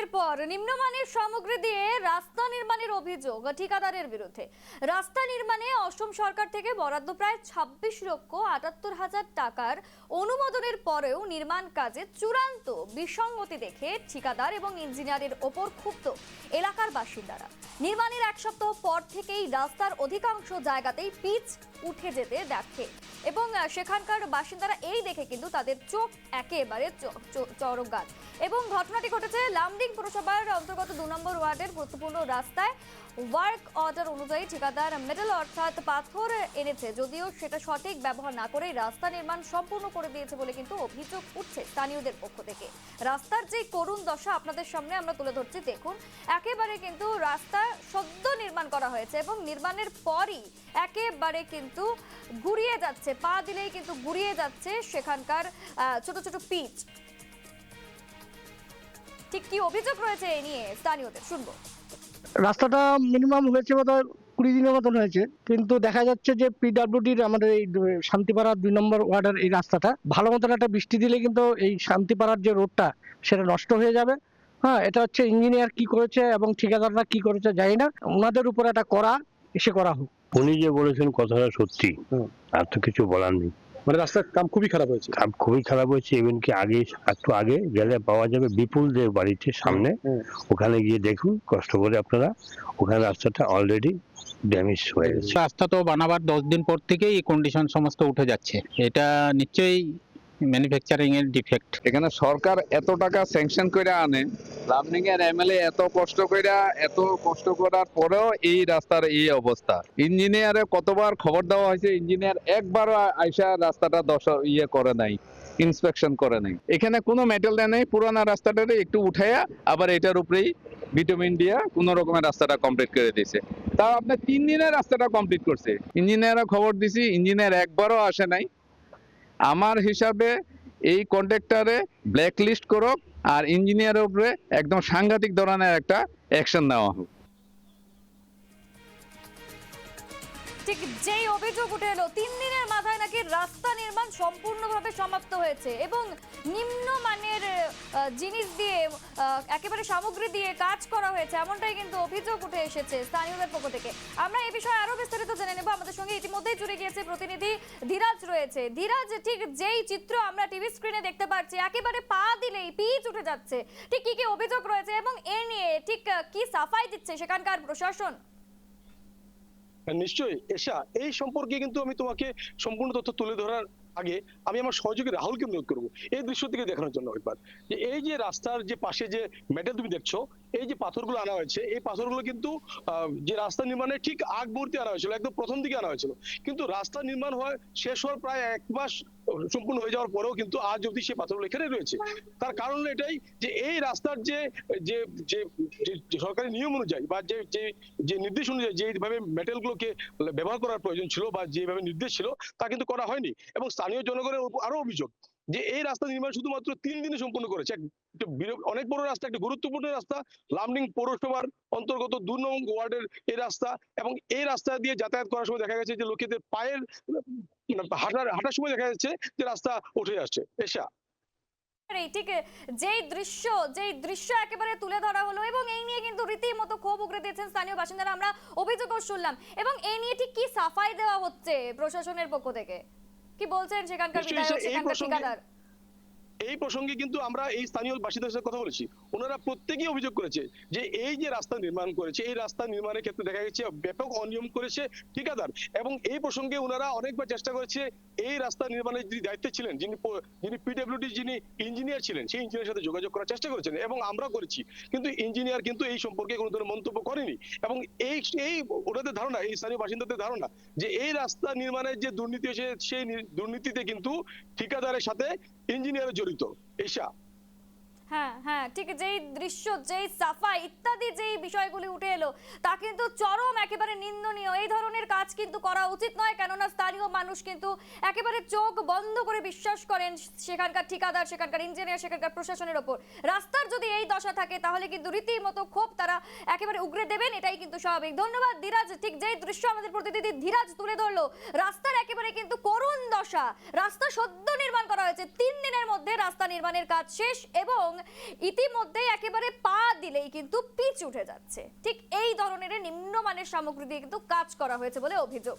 বিরতির পর নিম্নমানের সামগ্রী দিয়ে রাস্তা নির্মাণের অভিযোগ ঠিকাদারের বিরুদ্ধে। রাস্তা নির্মাণে অসম সরকার থেকে বরাদ্দ প্রায় ছাব্বিশ লক্ষ আটাত্তর হাজার টাকার অনুমোদনের পরেও নির্মাণ কাজে চূড়ান্ত বিসঙ্গতি দেখে ঠিকাদার এবং ইঞ্জিনিয়ারের ওপর ক্ষুব্ধ এলাকার বাসিন্দারা। নির্মাণের এক সপ্তাহ পর থেকেই রাস্তার অধিকাংশ জায়গাতেই পিচ উঠে যেতে দেখে এবং সেখানকার বাসিন্দারা এই দেখে কিন্তু তাদের চোখ একেবারে চ- চ- চরকগাছ এবং ঘটনাটি ঘটেছে লামডিং পুরসভার অন্তর্গত দু নম্বর ওয়ার্ডের গুরুত্বপূর্ণ রাস্তায় ওয়ার্ক অর্ডার অনুযায়ী ঠিকাদার মেটাল অর্থাৎ পাথর এনেছে। যদিও সেটা সঠিক ব্যবহার না করেই রাস্তা নির্মাণ সম্পূর্ণ করে দিয়েছে বলে কিন্তু অভিযোগ উঠছে স্থানীয়দের পক্ষ থেকে। রাস্তার যে করুণ দশা আপনাদের সামনে আমরা তুলে ধরছি, দেখুন, একেবারে কিন্তু রাস্তা সদ্য নির্মাণ করা হয়েছে এবং নির্মাণের পরই একেবারে কিন্তু গুড়িয়ে যাচ্ছে, পা দিলেই কিন্তু গুড়িয়ে যাচ্ছে সেখানকার ছোট ছোট পিচ। ঠিক কি অভিযোগ রয়েছে এ নিয়ে স্থানীয়দের? শুনব। রাস্তাটা মিনিমাম হয়েছে বোধ কুড়ি দিনের মতন হয়েছে কিন্তু দেখা যাচ্ছে যে পিডাব্লিউডির আমাদের এই দু- শান্তিপাড়া দুই নম্বর ওয়ার্ডের এই রাস্তাটা ভালো মতন একটা বৃষ্টি দিলে কিন্তু এই শান্তিপাড়ার যে রোডটা সেটা নষ্ট হয়ে যাবে। হ্যাঁ এটা হচ্ছে ইঞ্জিনিয়ার কি করেছে এবং ঠিকাদাররা কি করেছে জানি না ওনাদের উপর একটা করা এসে করা হোক। উনি যে বলেছেন কথাটা সত্যি হুম। আর তো কিছু বলার নেই। মানে রাস্তার কাম খুবই খারাপ হয়েছে। কাম খুবই খারাপ হয়েছে ইভেন কি আগে একটু আগে গেলে পাওয়া যাবে বিপুল দেব বাড়িতে সামনে। ওখানে গিয়ে দেখুন কষ্ট করে আপনারা ওখানে রাস্তাটা অলরেডি ড্যামেজ হয়ে গেছে। রাস্তা তো বানাবার দশ দিন পর থেকেই এই কন্ডিশন সমস্ত উঠে যাচ্ছে। এটা নিশ্চয়ই ম্যানুফ্যাকচারিং এর ডিফেক্ট এখানে সরকার এত টাকা স্যাংশন করে আনে লামডিং এর এমএলএ এত কষ্ট করে এত কষ্ট করার পরেও এই রাস্তার এই অবস্থা। ইঞ্জিনিয়ারে কতবার খবর দেওয়া হয়েছে, ইঞ্জিনিয়ার একবারও আইসা রাস্তাটা দশ ইয়ে করে নাই ইন্সপেকশন করে নাই। এখানে কোনো মেটেল দেয় নাই, পুরানা রাস্তাটারে একটু উঠাইয়া আবার এটার উপরেই ভিটামিন দিয়া কোনো রকমের রাস্তাটা কমপ্লিট করে দিয়েছে। তাও আপনার তিন দিনের রাস্তাটা কমপ্লিট করছে। ইঞ্জিনিয়াররা খবর দিছি, ইঞ্জিনিয়ার একবারও আসে নাই। আমার হিসাবে এই কন্ট্রাক্টরে ব্ল্যাক লিস্ট করুক আর ইঞ্জিনিয়ারের উপরে একদম সাংঘাতিক ধরনের একটা অ্যাকশন নেওয়া। হোক ঠিক যেই অভিযোগ উঠে এলো, তিন দিনের মাথায় নাকি রাস্তা নির্মাণ সম্পূর্ণভাবে সমাপ্ত হয়েছে এবং নিম্নমানের জিনিস দিয়ে একেবারে সামগ্রী দিয়ে কাজ করা হয়েছে, এমনটাই কিন্তু অভিযোগ উঠে এসেছে স্থানীয়দের পক্ষ থেকে। আমরা এই বিষয়ে আরও বিস্তারিত জেনে নেব। আমাদের সঙ্গে ইতিমধ্যেই জুড়ে গিয়েছে প্রতিনিধি ধীরাজ রয়েছে। ধীরাজ, ঠিক যেই চিত্র আমরা টিভি স্ক্রিনে দেখতে পাচ্ছি, একেবারে পা দিলেই পিচ উঠে যাচ্ছে। ঠিক কি কি অভিযোগ রয়েছে এবং এ নিয়ে ঠিক কি সাফাই দিচ্ছে সেখানকার প্রশাসন? নিশ্চয়ই। এশা, এই সম্পর্কে কিন্তু আমি তোমাকে সম্পূর্ণ তথ্য তুলে ধরার আগে আমি আমার সহযোগী রাহুলকে অনুরোধ করব। এই দৃশ্য থেকে দেখানোর জন্য একবার। যে এই যে রাস্তার যে পাশে যে মেটেল তুমি দেখছ, এই যে পাথরগুলো আনা হয়েছে, এই পাথরগুলো কিন্তু যে রাস্তা নির্মাণের ঠিক আগ মুহূর্তে আনা হয়েছিল, একদম প্রথম দিকে আনা হয়েছিল। কিন্তু রাস্তা নির্মাণ হয়, শেষ হওয়ার প্রায় এক মাস সম্পূর্ণ হয়ে যাওয়ার পরেও কিন্তু আজ অবধি সেই পাথরগুলো এখানে রয়েছে। তার কারণ এটাই যে এই রাস্তার যে যে যে সরকারি নিয়ম অনুযায়ী বা যে যে যে নির্দেশ অনুযায়ী যেভাবে মেটেল গুলোকে ব্যবহার করার প্রয়োজন ছিল বা যেভাবে নির্দেশ ছিল তা কিন্তু করা হয়নি। এবং স্থানীয় জনগণের আরও অভিযোগ যে এই রাস্তা নির্মাণ শুধুমাত্র তিন দিনে সম্পূর্ণ করেছে। অনেক বড় রাস্তা, একটা গুরুত্বপূর্ণ রাস্তা, লামডিং পৌরসভার অন্তর্গত দু নং ওয়ার্ডের এই রাস্তা এবং এই রাস্তা দিয়ে যাতায়াত করার সময় দেখা গেছে যে লোকেদের পায়ের মানে হাঁটার হাঁটার সময় দেখা যাচ্ছে যে রাস্তা উঠে আসছে। এসা। ঠিক যেই দৃশ্য যেই দৃশ্য একেবারে তুলে ধরা হলো এবং এই নিয়ে কিন্তু রীতিমতো ক্ষোভ উগরে দিয়েছেন স্থানীয় বাসিন্দারা, আমরা অভিযোগও শুনলাম। এবং এই নিয়ে ঠিক কি সাফাই দেওয়া হচ্ছে প্রশাসনের পক্ষ থেকে? কি বলছেন? সেখানকার বিধায়ক সেখানকার ঠিকাদার। এই প্রসঙ্গে কিন্তু আমরা এই স্থানীয় বাসিন্দাদের সাথে কথা বলেছি। ওনারা প্রত্যেকেই অভিযোগ করেছে যে এই যে রাস্তা নির্মাণ করেছে, এই রাস্তা নির্মাণের ক্ষেত্রে দেখা গেছে ব্যাপক অনিয়ম করেছে ঠিকাদার এবং এই প্রসঙ্গে ওনারা অনেকবার চেষ্টা করেছে এই রাস্তা নির্মাণের যিনি দায়িত্বে ছিলেন, যিনি যিনি পিডব্লিউডি যিনি ইঞ্জিনিয়ার ছিলেন, সেই ইঞ্জিনিয়ার সাথে যোগাযোগ করার চেষ্টা করেছেন এবং আমরা করেছি। কিন্তু ইঞ্জিনিয়ার কিন্তু এই সম্পর্কে কোনো ধরনের মন্তব্য করেনি এবং এই এই ওনাদের ধারণা, এই স্থানীয় বাসিন্দাদের ধারণা যে এই রাস্তা নির্মাণের যে দুর্নীতি হয়েছে, সেই দুর্নীতিতে কিন্তু ঠিকাদারের সাথে ইঞ্জিনিয়ার জড়িত এসা হ্যাঁ হ্যাঁ ঠিক যেই দৃশ্য, যেই ইত্যাদি যেই বিষয়গুলি উঠে এলো, তা কিন্তু চরম একেবারে নিন্দনীয়। এই ধরনের কাজ কিন্তু করা উচিত নয়, কেননা স্থানীয় মানুষ কিন্তু একেবারে চোখ বন্ধ করে বিশ্বাস করেন সেখানকার ঠিকাদার, সেখানকার সেখানকার প্রশাসনের ওপর। রাস্তার যদি এই দশা থাকে, তাহলে কিন্তু রীতিমতো ক্ষোভ তারা একেবারে উগরে দেবেন, এটাই কিন্তু স্বাভাবিক। ধন্যবাদ, ধীরাজ, ঠিক যেই দৃশ্য আমাদের প্রতিনিধি ধীরাজ তুলে ধরলো, রাস্তার একেবারে কিন্তু করুণ দশা। রাস্তা সদ্য নির্মাণ করা হয়েছে, তিন দিনের মধ্যে রাস্তা নির্মাণের কাজ শেষ এবং ইতিমধ্যে একেবারে পা দিলেই কিন্তু পিচ উঠে যাচ্ছে। ঠিক এই ধরনের নিম্নমানের সামগ্রী দিয়ে কিন্তু কাজ করা হয়েছে বলে অভিযোগ।